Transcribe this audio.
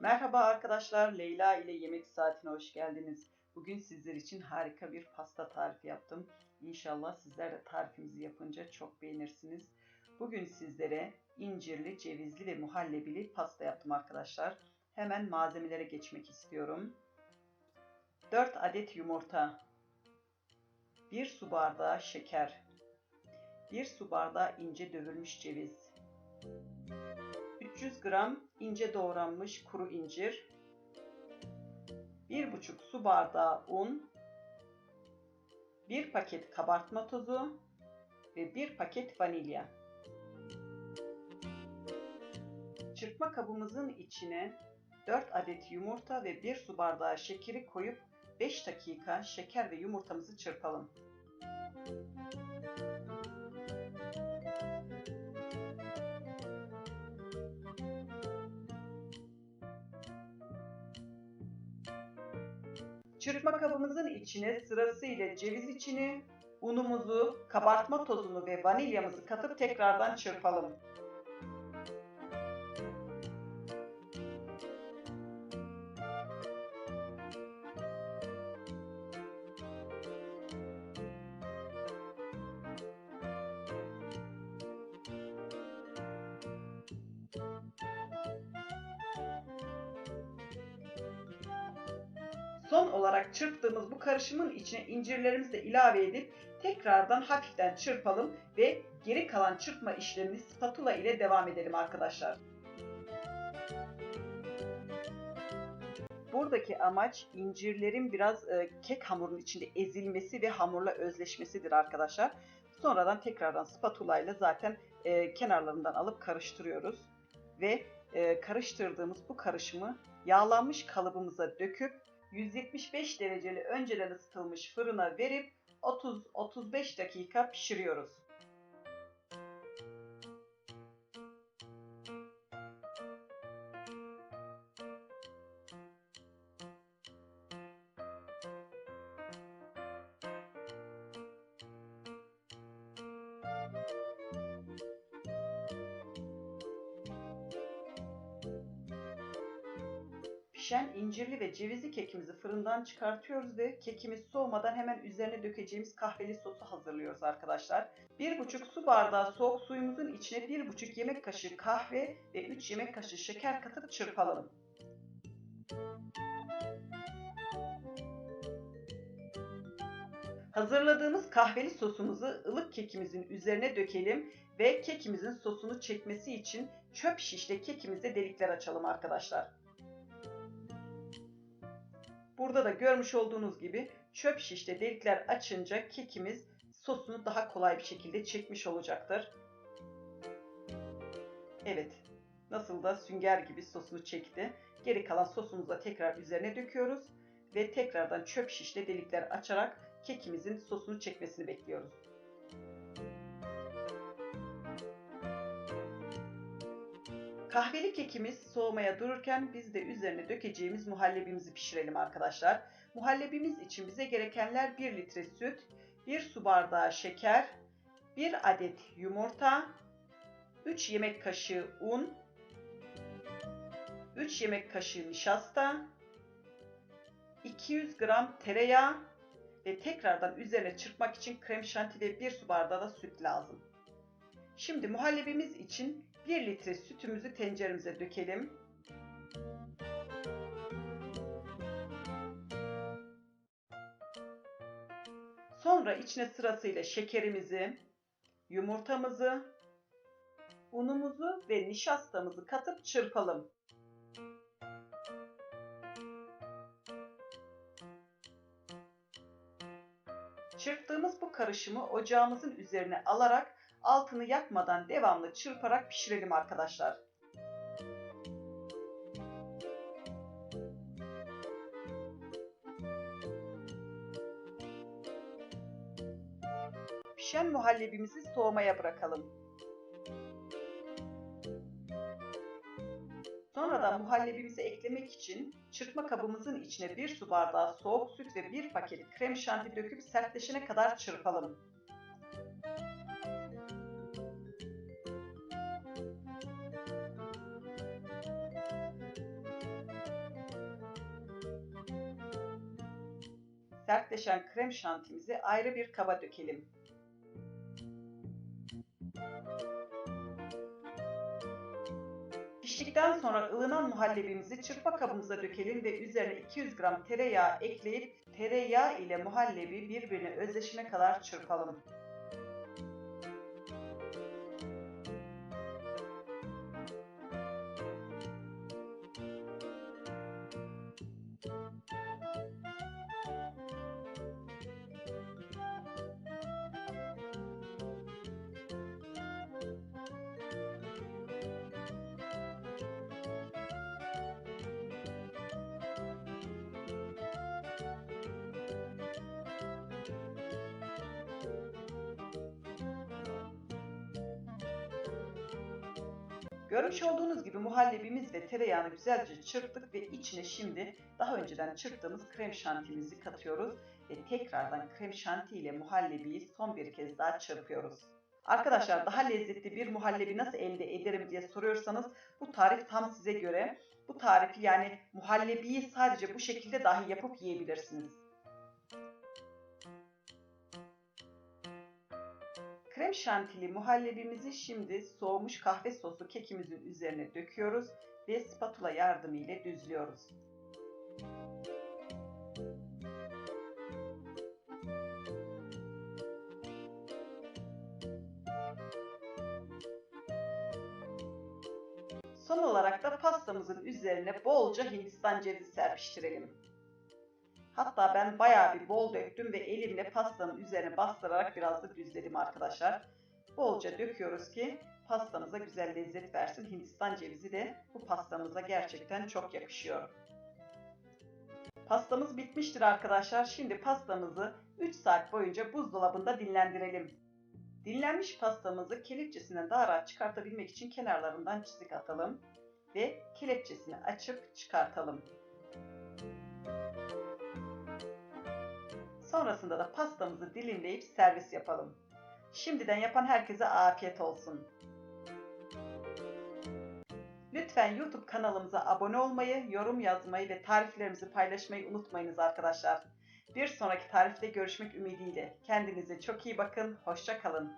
Merhaba arkadaşlar, Leyla ile Yemek Saatine hoş geldiniz. Bugün sizler için harika bir pasta tarifi yaptım. İnşallah sizler de tarifimizi yapınca çok beğenirsiniz. Bugün sizlere incirli, cevizli ve muhallebili pasta yaptım arkadaşlar. Hemen malzemelere geçmek istiyorum. 4 adet yumurta, 1 su bardağı şeker, 1 su bardağı ince dövülmüş ceviz, 300 gram ince doğranmış kuru incir, 1,5 su bardağı un, 1 paket kabartma tozu ve 1 paket vanilya. Çırpma kabımızın içine 4 adet yumurta ve 1 su bardağı şekeri koyup 5 dakika şeker ve yumurtamızı çırpalım. Çırpma kabımızın içine sırasıyla ceviz içini, unumuzu, kabartma tozunu ve vanilyamızı katıp tekrardan çırpalım. Son olarak çırptığımız bu karışımın içine incirlerimizi de ilave edip tekrardan hafiften çırpalım ve geri kalan çırpma işlemini spatula ile devam edelim arkadaşlar. Buradaki amaç incirlerin biraz e, kek hamurunun içinde ezilmesi ve hamurla özleşmesidir arkadaşlar. Sonradan tekrardan spatula ile zaten e, kenarlarından alıp karıştırıyoruz. Ve e, karıştırdığımız bu karışımı yağlanmış kalıbımıza döküp 175 dereceli önceden ısıtılmış fırına verip 30-35 dakika pişiriyoruz. Pişen incirli ve cevizli kekimizi fırından çıkartıyoruz ve kekimiz soğumadan hemen üzerine dökeceğimiz kahveli sosu hazırlıyoruz arkadaşlar. 1,5 su bardağı soğuk suyumuzun içine 1,5 yemek kaşığı kahve ve 3 yemek kaşığı şeker katıp çırpalım. Hazırladığımız kahveli sosumuzu ılık kekimizin üzerine dökelim ve kekimizin sosunu çekmesi için çöp şişle kekimizde delikler açalım arkadaşlar. Burada da görmüş olduğunuz gibi çöp şişte delikler açınca kekimiz sosunu daha kolay bir şekilde çekmiş olacaktır. Evet, nasıl da sünger gibi sosunu çekti. Geri kalan sosumuzu da tekrar üzerine döküyoruz ve tekrardan çöp şişle delikler açarak kekimizin sosunu çekmesini bekliyoruz. Kahveli kekimiz soğumaya dururken biz de üzerine dökeceğimiz muhallebimizi pişirelim arkadaşlar. Muhallebimiz için bize gerekenler 1 litre süt, 1 su bardağı şeker, 1 adet yumurta, 3 yemek kaşığı un, 3 yemek kaşığı nişasta, 200 gram tereyağı ve tekrardan üzerine çırpmak için krem şanti ve 1 su bardağı da süt lazım. Şimdi muhallebimiz için 1 litre sütümüzü tenceremize dökelim. Sonra içine sırasıyla şekerimizi, yumurtamızı, unumuzu ve nişastamızı katıp çırpalım. Çırptığımız bu karışımı ocağımızın üzerine alarak altını yakmadan devamlı çırparak pişirelim arkadaşlar. Pişen muhallebimizi soğumaya bırakalım. Sonradan muhallebimizi eklemek için çırpma kabımızın içine 1 su bardağı soğuk süt ve 1 paket krem şanti döküp sertleşene kadar çırpalım. Sertleşen krem şantimizi ayrı bir kaba dökelim. Piştikten sonra ılınan muhallebimizi çırpma kabımıza dökelim ve üzerine 200 gram tereyağı ekleyip tereyağı ile muhallebi birbirine özleşene kadar çırpalım. Görmüş olduğunuz gibi muhallebimiz ve tereyağını güzelce çırptık ve içine şimdi daha önceden çırptığımız krem şantimizi katıyoruz ve tekrardan krem şanti ile muhallebiyi son bir kez daha çırpıyoruz. Arkadaşlar daha lezzetli bir muhallebi nasıl elde ederim diye soruyorsanız bu tarif tam size göre. Bu tarifi yani muhallebiyi sadece bu şekilde dahi yapıp yiyebilirsiniz. Krem şantili muhallebimizi şimdi soğumuş kahve soslu kekimizin üzerine döküyoruz ve spatula yardımı ile düzlüyoruz. Son olarak da pastamızın üzerine bolca hindistan cevizi serpiştirelim. Hatta ben bayağı bir bol döktüm ve elimle pastanın üzerine bastırarak biraz da düzledim arkadaşlar. Bolca döküyoruz ki pastamıza güzel lezzet versin. Hindistan cevizi de bu pastamıza gerçekten çok yakışıyor. Pastamız bitmiştir arkadaşlar. Şimdi pastamızı 3 saat boyunca buzdolabında dinlendirelim. Dinlenmiş pastamızı kelepçesinden daha rahat çıkartabilmek için kenarlarından çizik atalım ve kelepçesini açıp çıkartalım. Sonrasında da pastamızı dilimleyip servis yapalım. Şimdiden yapan herkese afiyet olsun. Lütfen YouTube kanalımıza abone olmayı, yorum yazmayı ve tariflerimizi paylaşmayı unutmayınız arkadaşlar. Bir sonraki tarifte görüşmek ümidiyle. Kendinize çok iyi bakın, hoşça kalın.